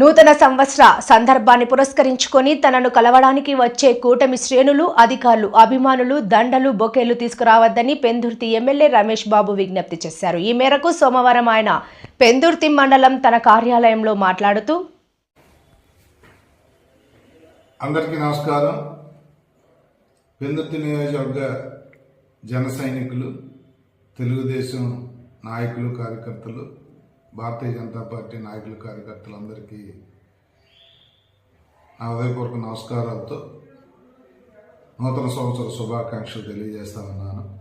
నూతన సంవత్సర సందర్భాన్ని పురస్కరించుకొని తనను కలవడానికి వచ్చే కూటమి శ్రేణులు అధికారులు అభిమానులు దండలు బొకేలు తీసుకురావద్దని పెందుర్తి ఎమ్మెల్యే రమేష్ బాబు విజ్ఞప్తి చేశారు. ఈ మేరకు సోమవారం ఆయన పెందుర్తి మండలం తన కార్యాలయంలో మాట్లాడుతూ అందరికీ నమస్కారం. పెందుర్తి నియోజకవర్గ జన సైనికులు తెలుగుదేశం నాయకులు కార్యకర్తలు భారతీయ జనతా పార్టీ నాయకులు కార్యకర్తలందరికీ నా హృదయపూర్వక నమస్కారాలతో నూతన సంవత్సర శుభాకాంక్షలు తెలియజేస్తా ఉన్నాను.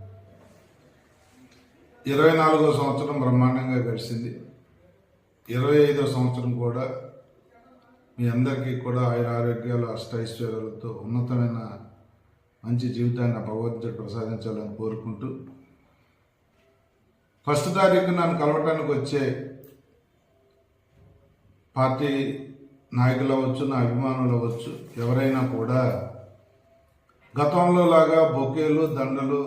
ఇరవై నాలుగో సంవత్సరం బ్రహ్మాండంగా గడిచింది. ఇరవై ఐదో సంవత్సరం కూడా మీ అందరికీ కూడా ఆయుర ఆరోగ్యాలు అష్టైశ్వర్యాలతో ఉన్నతమైన మంచి జీవితాన్ని ఆ భగవంతుడు ప్రసాదించాలని కోరుకుంటూ ఫస్ట్ తారీఖు నన్ను కలవటానికి వచ్చే పార్టీ నాయకులు అవ్వచ్చు నా అభిమానులు అవ్వచ్చు ఎవరైనా కూడా గతంలో లాగా బొకేలు దండలు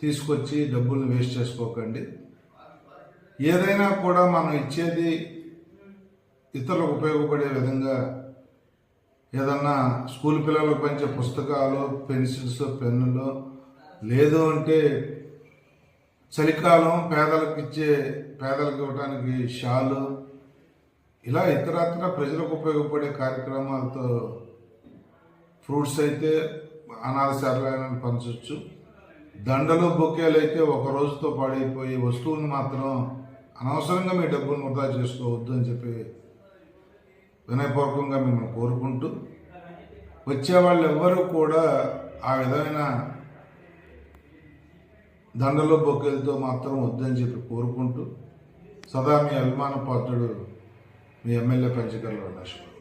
తీసుకొచ్చి డబ్బులు వేస్ట్ చేసుకోకండి. ఏదైనా కూడా మనం ఇచ్చేది ఇతరులకు ఉపయోగపడే విధంగా ఏదన్నా స్కూల్ పిల్లలకు పంచే పుస్తకాలు పెన్సిల్స్ పెన్నులు లేదు అంటే చలికాలం పేదలకు ఇచ్చే పేదలకు ఇవ్వడానికి షాలు ఇలా ఇతరత్ర ప్రజలకు ఉపయోగపడే కార్యక్రమాలతో ఫ్రూట్స్ అయితే అనాథ శరణాలను పంచవచ్చు దండలు బొకేలు అయితే ఒక రోజుతో పాడైపోయి వస్తువుని మాత్రం అనవసరంగా మీ డబ్బులు వృధా చేసుకోవద్దు అని చెప్పి వినయపూర్వకంగా మిమ్మల్ని కోరుకుంటూ వచ్చే వాళ్ళు ఎవ్వరూ కూడా ఆ విధమైన దండలు బొక్కేలతో మాత్రం వద్దని చెప్పి కోరుకుంటూ సదా మీ అభిమాన పాత్రుడు మీ ఎమ్మెల్యే పంచకర్ల నష్టం